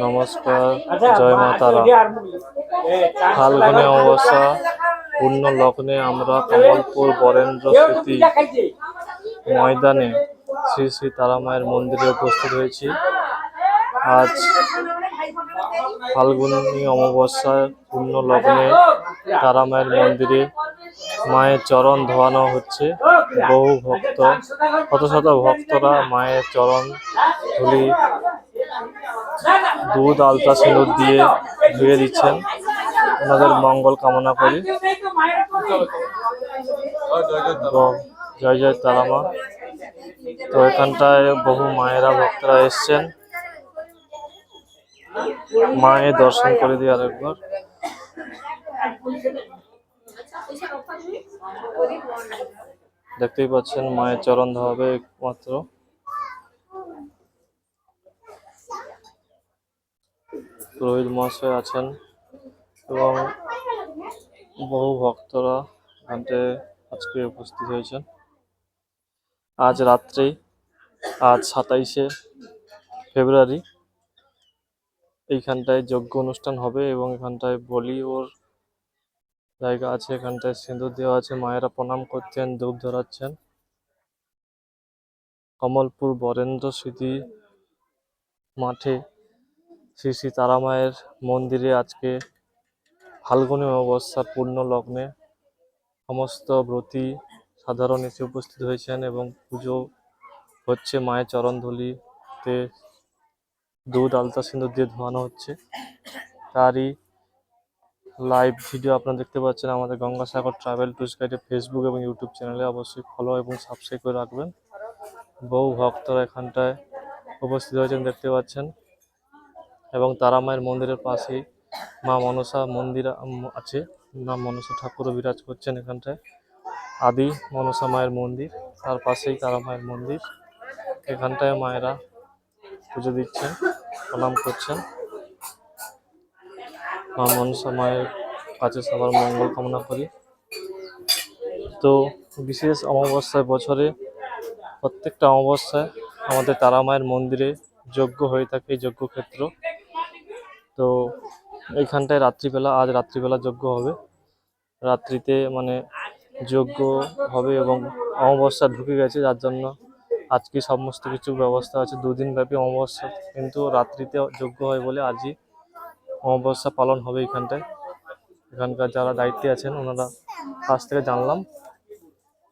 নমস্কার জয় মা তারা ফাল্গুনে অমাবস্যা পূর্ণ লগ্নে আমরা কমলপুর বরেন্দ্র স্মৃতি ময়দানে শ্রী শ্রী তারা মায়ের মন্দিরে উপস্থিত হয়েছি আজ ফাল্গুনী অমাবস্যার পূর্ণ লগ্নে তারা মায়ের মন্দিরে মায়ের চরণ ধোয়ানো হচ্ছে বহু ভক্ত শত শত ভক্তরা মায়ের চরণ ধুলি দুধ, আলতা, সিঁদুর দিয়ে ধুয়ে দিচ্ছেন। ওনাদের মঙ্গল কামনা করি। জয় জয় তারামা তো এখানটায় বহু মায়েরা, ভক্তরা এসছেন। মায়ের দর্শন করে দিই আরেকবার। দেখতেই পাচ্ছেন, মায়ের চরণ ধোয়াবে একমাত্র। রোহিত মহাশয় আছেন এবং বহু ভক্তরা এখানটায় আজকে উপস্থিত হয়েছেন। আজ রাত্রে, আজ সাতাইশে ফেব্রুয়ারি এইখানটায় যজ্ঞ অনুষ্ঠান হবে এবং এখানটায় বলি ওর জায়গা আছে, এখানটায় সিঁদুর দেওয়া আছে, মায়েরা প্রণাম করছেন ধূপ ধরাচ্ছেন। কমলপুর বরেন্দ্র স্মৃতি মাঠে শ্রী শ্রী তারা মায়ের মন্দিরে আজকে ফাল্গুনী অমাবস্যার পূর্ণ লগ্নে সমস্ত ব্রতী সাধারণ এসে উপস্থিত হয়েছেন এবং পুজো হচ্ছে মায়ের চরণ ধুলিতে দুধ, আলতা, সিঁদুর দিয়ে ধোয়ানো হচ্ছে। তারই লাইভ ভিডিও আপনারা দেখতে পাচ্ছেন আমাদের গঙ্গাসাগর ট্রাভেল টুরিস্ট গাইডের ফেসবুক এবং ইউটিউব চ্যানেলে অবশ্যই ফলো এবং সাবস্ক্রাইব করে রাখবেন। বহু ভক্তরা এখানটায় উপস্থিত হয়েছেন, দেখতে পাচ্ছেন। এবং তারা মায়ের মন্দিরের পাশেই মা মনসা মন্দির আছে। মা মনসা ঠাকুরও বিরাজ করছেন এখানটায়। আদি মনসা মায়ের মন্দির, তার পাশেই তারা মায়ের মন্দির। এখানটায় মায়েরা পুজো দিচ্ছেন, প্রণাম করছেন। মা মনসা মায়ের কাছে সবার মঙ্গল কামনা করি। তো বিশেষ অমাবস্যায় বছরে প্রত্যেকটা অমাবস্যায় আমাদের তারা মায়ের মন্দিরে যজ্ঞ হয়ে থাকে যজ্ঞক্ষেত্র। তো এইখানটায় রাত্রিবেলা, আজ রাত্রিবেলা যজ্ঞ হবে। রাত্রিতে মানে যজ্ঞ হবে এবং অমাবস্যা ঢুকে গেছে, যার জন্য আজকে সমস্ত কিছু ব্যবস্থা আছে। দুদিন ব্যাপী অমাবস্যা, কিন্তু রাত্রিতে যজ্ঞ হয় বলে আজই অমাবস্যা পালন হবে এখানটায় এখানকার যারা দায়িত্বে আছেন, ওনারা কাছ থেকে জানলাম।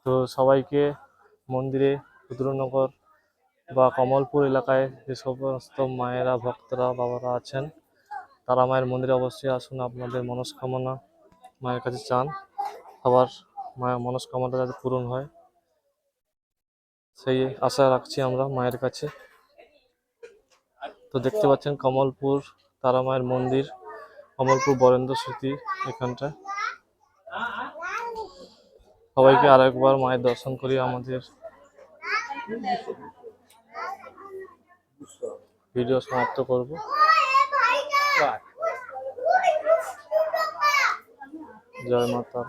তো সবাইকে মন্দিরে, রুদ্রনগর বা কমলপুর এলাকায় যে সমস্ত মায়েরা, ভক্তরা, বাবারা আছেন তারা মায়ের মন্দিরে অবশ্যই আসুন, আপনাদের মনস্কামনা মায়ের কাছে চান। সবার মায়ের মনস্কামনা যাতে পূরণ হয়, সেই আশা রাখছি আমরা মায়ের কাছে। তো দেখতে পাচ্ছেন কমলপুর তারা মায়ের মন্দির, কমলপুর বরেন্দ্র স্মৃতি এখানটায়। সবাইকে আর একবার মায়ের দর্শন করি আমাদের ভিডিও সমাপ্ত করব। জয় মাতা